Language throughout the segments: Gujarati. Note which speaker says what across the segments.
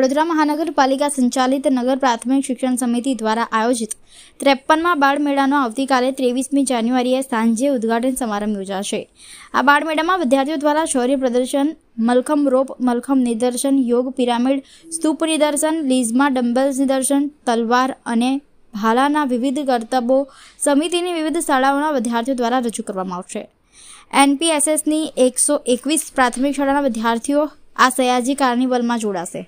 Speaker 1: વડોદરા મહાનગરપાલિકા સંચાલિત નગર પ્રાથમિક શિક્ષણ સમિતિ દ્વારા આયોજિત ત્રેપનમાં બાળમેળાનો આવતીકાલે ત્રેવીસમી જાન્યુઆરીએ સાંજે ઉદ્ઘાટન સમારંભ યોજાશે. આ બાળમેળામાં વિદ્યાર્થીઓ દ્વારા શૌર્ય પ્રદર્શન, મલખમ રોપ, મલખમ નિદર્શન, યોગ પિરામિડ, સ્તૂપ નિદર્શન, લીઝમાં ડમ્બલ્સ નિદર્શન, તલવાર અને ભાલાના વિવિધ કરતબો સમિતિની વિવિધ શાળાઓના વિદ્યાર્થીઓ દ્વારા રજૂ કરવામાં આવશે. એનપીએસએસની એકસો એકવીસ પ્રાથમિક શાળાના વિદ્યાર્થીઓ આ સયાજી કાર્નિવલમાં જોડાશે.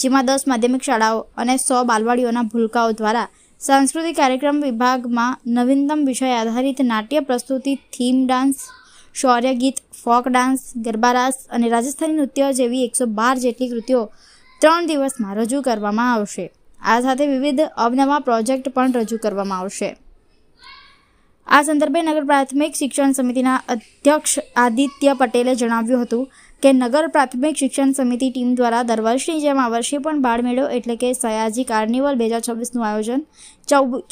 Speaker 1: જેમાં દસ માધ્યમિક શાળાઓ અને સો બાલવાડીઓના ભૂલકાઓ દ્વારા સાંસ્કૃતિક કાર્યક્રમ વિભાગમાં નવીનતમ વિષય આધારિત નાટ્ય પ્રસ્તુતિ, થીમ ડાન્સ, શૌર્ય ગીત, ફોક ડાન્સ ગરબા રાસ અને રાજસ્થાની નૃત્ય જેવી એકસો બાર જેટલી કૃતિઓ ત્રણ દિવસમાં રજૂ કરવામાં આવશે. આ સાથે વિવિધ અવનવા પ્રોજેક્ટ પણ રજૂ કરવામાં આવશે. આ સંદર્ભે નગર પ્રાથમિક શિક્ષણ સમિતિના અધ્યક્ષ આદિત્ય પટેલે જણાવ્યું હતું કે નગર પ્રાથમિક શિક્ષણ સમિતિ ટીમ દ્વારા દર વર્ષની જેમ આ વર્ષે પણ બાળમેળો એટલે કે સયાજી કાર્નિવલ બે હજાર છવ્વીસનું આયોજન.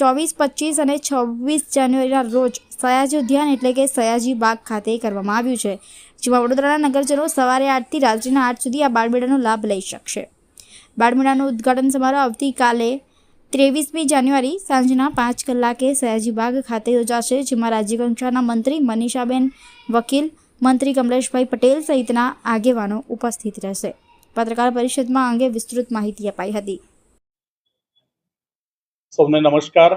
Speaker 1: ચોવીસ, પચીસ અને છવ્વીસ જાન્યુઆરીના રોજ સયાજી ઉદ્યાન એટલે કે સયાજી બાગ ખાતે કરવામાં આવ્યું છે, જેમાં વડોદરાના નગરજનો સવારે આઠથી રાત્રિના આઠ સુધી આ બાળમેળાનો લાભ લઈ શકશે. બાળમેળાનું ઉદ્ઘાટન સમારોહ આવતીકાલે ત્રેવીસમી જાન્યુઆરી સાંજના પાંચ કલાકે સયાજી બાગ ખાતે યોજાશે, જેમાં રાજ્યકક્ષાના મંત્રી મનીષાબેન વકીલ મંત્રી કમલેશભાઈ પટેલ સહિતના આગેવાનો ઉપસ્થિત રહેશે. પત્રકાર પરિષદમાં અંગે વિસ્તૃત માહિતી અપાઈ હતી.
Speaker 2: સૌને નમસ્કાર.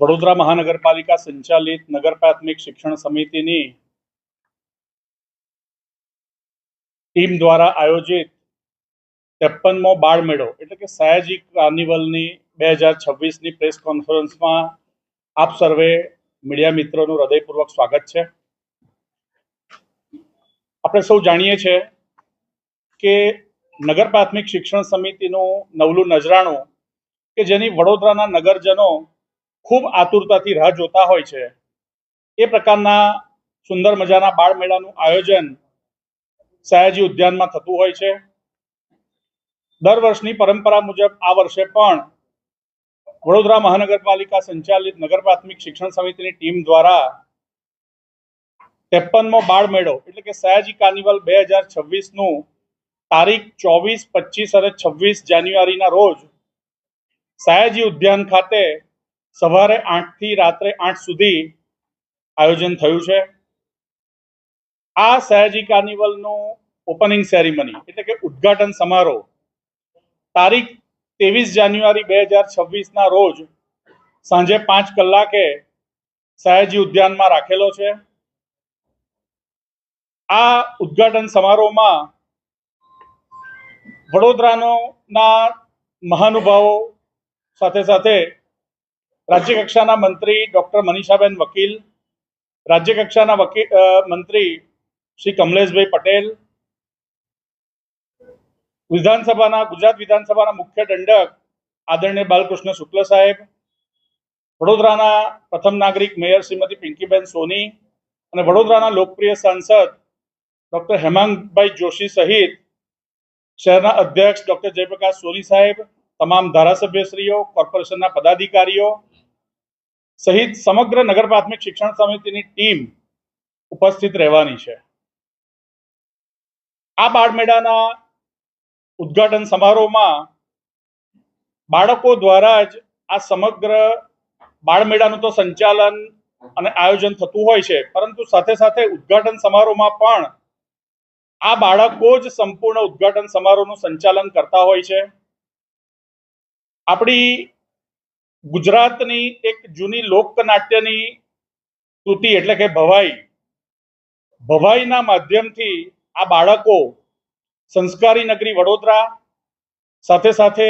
Speaker 2: વડોદરા મહાનગરપાલિકા સંચાલિત નગર પ્રાથમિક શિક્ષણ સમિતિની ટીમ દ્વારા આયોજિત ત્રેપનમો બાળ મેળો, એટલે કે સયાજી કાર્નિવલની બે હજાર છવ્વીસની પ્રેસ કોન્ફરન્સમાં આપ સર્વે મીડિયા મિત્રોનું હૃદયપૂર્વક સ્વાગત છે. આપણે સૌ જાણીએ છીએ કે નગર પ્રાથમિક શિક્ષણ સમિતિનું નવલું નજરાણું કે જેની વડોદરાના નગરજનો ખૂબ આતુરતાથી રાહ જોતા હોય છે, એ પ્રકારના સુંદર મજાના બાળ મેળાનું આયોજન સયાજી ઉદ્યાનમાં થતું હોય છે. દર વર્ષની પરંપરા મુજબ આ વર્ષે પણ વડોદરા મહાનગરપાલિકા સંચાલિત નગર પ્રાથમિક શિક્ષણ સમિતિની ટીમ દ્વારા ત્રેપનમો બાળ મેળો એટલે કે સયાજી કાર્નિવલ બે હજાર છવ્વીસનું તારીખ ચોવીસ, પચીસ અને છવ્વીસ જાન્યુઆરીના રોજ સયાજી ઉદ્યાન ખાતે સવારે આઠથી રાત્રે આઠ સુધી આયોજન થયું છે. આ સયાજી કાર્નિવલનું ઓપનિંગ સેરેમની, એટલે કે ઉદ્ઘાટન સમારોહ તારીખ ત્રેવીસ જાન્યુઆરી બે હજાર છવ્વીસના રોજ સાંજે પાંચ કલાકે સયાજી ઉદ્યાનમાં રાખેલો છે. આ ઉદ્ઘાટન સમારોહમાં વડોદરાનો મહાનુભાવો સાથે સાથે રાજ્ય કક્ષાના મંત્રી ડોક્ટર મનીષાબેન વકીલ રાજ્ય કક્ષાના વકીલ મંત્રી શ્રી કમલેશભાઈ પટેલ વિધાનસભાના, ગુજરાત વિધાનસભાના મુખ્ય દંડક આદરણીય બાલકૃષ્ણ શુક્લ સાહેબ, વડોદરાના પ્રથમ નાગરિક મેયર શ્રીમતી પિંકીબેન સોની અને વડોદરાના લોકપ્રિય સાંસદ ડોક્ટર હેમાંગભાઈ જોશી સહિત શહેરના અધ્યક્ષ ડોક્ટર જયપ્રકાશ સોની સાહેબ, તમામ ધારાસભ્યશ્રીઓ, કોર્પોરેશનના પદાધિકારીઓ સહિત સમગ્ર નગર પ્રાથમિક શિક્ષણ સમિતિની ટીમ ઉપસ્થિત રહેવાની છે. આ બાળમેળાના ઉદ્ઘાટન સમારોહમાં બાળકો દ્વારા જ આ સમગ્ર બાળમેળાનું તો સંચાલન અને આયોજન થતું હોય છે. પરંતુ સાથે સાથે ઉદ્ઘાટન સમારોહમાં પણ આ બાળકો જ સંપૂર્ણ ઉદ્ઘાટન સમારોહનું સંચાલન કરતા હોય છે. આપણી ગુજરાતની એક જૂની લોકનાટ્યની કૃતિ એટલે કે ભવાઈ. ભવાઈના માધ્યમથી આ બાળકો સંસ્કારી નગરી વડોદરા, સાથે સાથે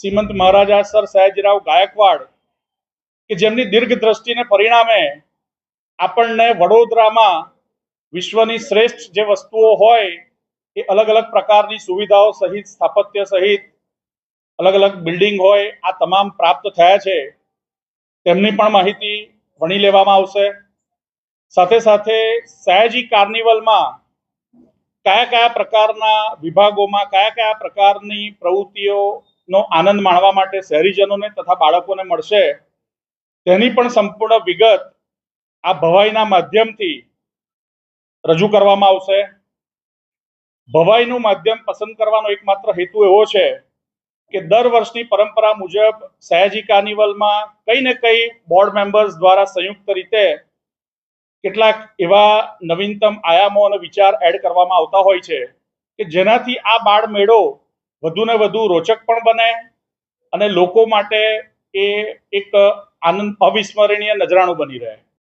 Speaker 2: શ્રીમંત મહારાજા સર સયાજીરાવ ગાયકવાડ, કે જેમની દીર્ઘ દ્રષ્ટિને પરિણામે આપણને વડોદરામાં વિશ્વની શ્રેષ્ઠ જે વસ્તુઓ હોય, એ અલગ અલગ પ્રકારની સુવિધાઓ સહિત, સ્થાપત્ય સહિત, અલગ અલગ બિલ્ડિંગ હોય, આ તમામ પ્રાપ્ત થયા છે. તેમની પણ માહિતી વણી લેવામાં આવશે. સાથે સાથે સયાજી કાર્નિવલમાં કયા કયા પ્રકારના વિભાગોમાં, કયા કયા પ્રકારની પ્રવૃત્તિઓનો આનંદ માણવા માટે શહેરીજનોને તથા બાળકોને મળશે, તેની પણ સંપૂર્ણ વિગત આ ભવાઈના માધ્યમથી રજૂ કરવામાં આવશે. ભવાઈનું માધ્યમ પસંદ કરવાનો એકમાત્ર હેતુ એવો છે કે દર વર્ષની પરંપરા મુજબ સયાજી કાર્નિવલમાં કઈ ને કઈ બોર્ડ મેમ્બર્સ દ્વારા સંયુક્ત રીતે કેટલાક એવા નવીનતમ આયામો અને વિચાર એડ કરવામાં આવતા હોય છે કે જેનાથી આ બાળ મેળો વધુ ને વધુ રોચક પણ બને અને લોકો માટે એ એક આનંદ અવિસ્મરણીય નજરાણું બની રહે.